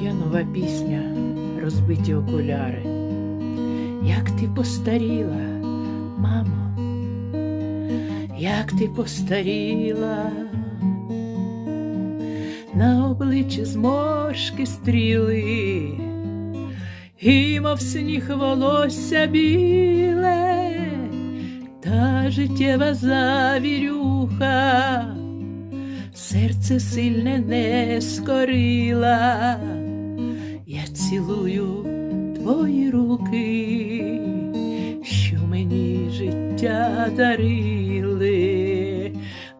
Моя нова пісня, розбиті окуляри. Як ти постаріла, мамо, як ти постаріла, на обличчі зморшки стріли, і мов сніг волосся біле, та життєва завірюха. Серце сильне не скорила, цілую твої руки, що мені життя дарили,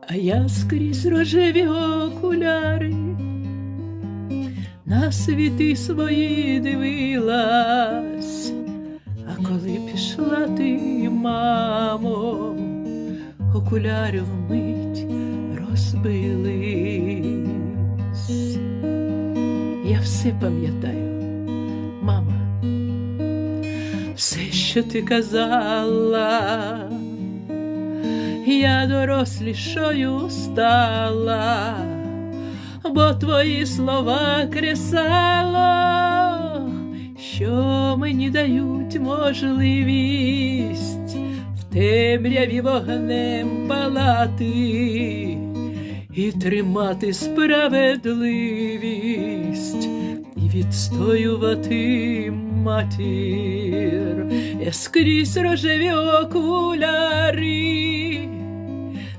а я скрізь рожеві окуляри, на світи свої дивилась, а коли пішла ти, мамо, окуляри вмить розбились. Я все пам'ятаю, все, що ти казала, я дорослішою стала, бо твої слова кресало, що мені дають можливість в темряві вогнем палати і тримати справедливість відстоювати матір. Скрізь рожеві окуляри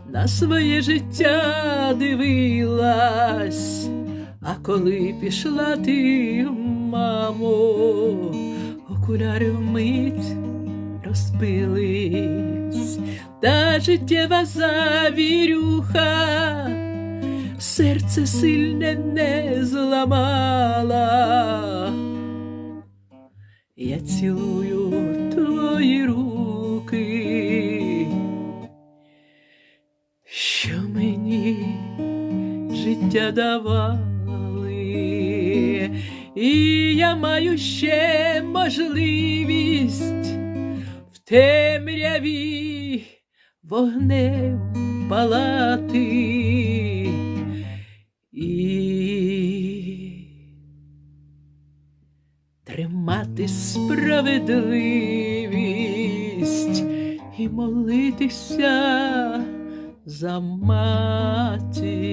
на своє життя дивилась, а коли пішла ти, мамо, окуляри вмить розбились, та життєва завірюха, серце сильне не зламала. Цілую твої руки, що мені життя давали, і я маю ще можливість в темряві вогнем палати тримати справедливість і молитися за матір.